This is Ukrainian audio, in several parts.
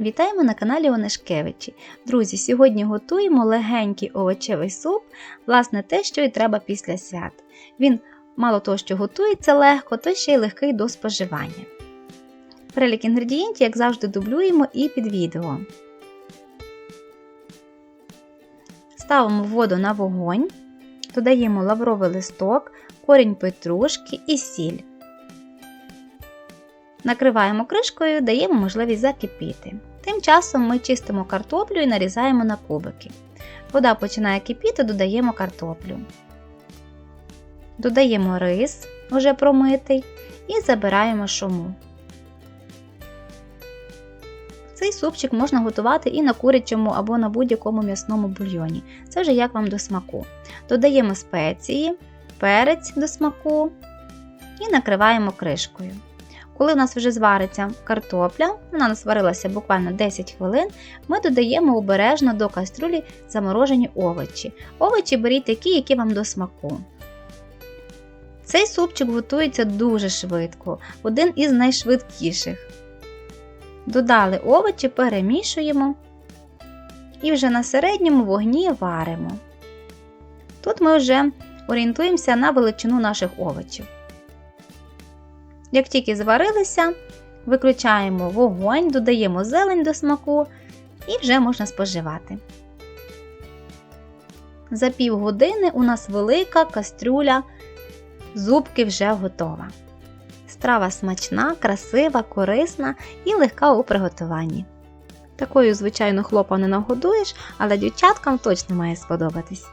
Вітаємо на каналі Онешкевичі. Друзі, сьогодні готуємо легенький овочевий суп, власне, те, що і треба після свят. Він мало того, що готується легко, то ще й легкий до споживання. Перелік інгредієнтів, як завжди, дублюємо і під відео. Ставимо воду на вогонь, додаємо лавровий листок, корінь петрушки і сіль. Накриваємо кришкою, даємо можливість закипіти. Тим часом ми чистимо картоплю і нарізаємо на кубики. Вода починає кипіти, додаємо картоплю. Додаємо рис, вже промитий, і забираємо шуму. Цей супчик можна готувати і на курячому або на будь-якому м'ясному бульйоні. Це вже як вам до смаку. Додаємо спеції, перець до смаку і накриваємо кришкою. Коли у нас вже звариться картопля, вона нас варилася буквально 10 хвилин, ми додаємо обережно до каструлі заморожені овочі. Овочі беріть такі, які вам до смаку. Цей супчик готується дуже швидко, один із найшвидкіших. Додали овочі, перемішуємо і вже на середньому вогні варимо. Тут ми вже орієнтуємося на величину наших овочів. Як тільки зварилися, виключаємо вогонь, додаємо зелень до смаку і вже можна споживати. За півгодини у нас велика кастрюля зубки вже готова. Страва смачна, красива, корисна і легка у приготуванні. Такою, звичайно, хлопа не нагодуєш, але дівчаткам точно має сподобатись.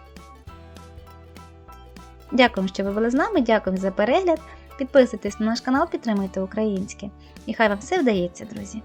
Дякую, що ви були з нами, дякую за перегляд. Підписуйтесь на наш канал, підтримуйте українське. І хай вам все вдається, друзі!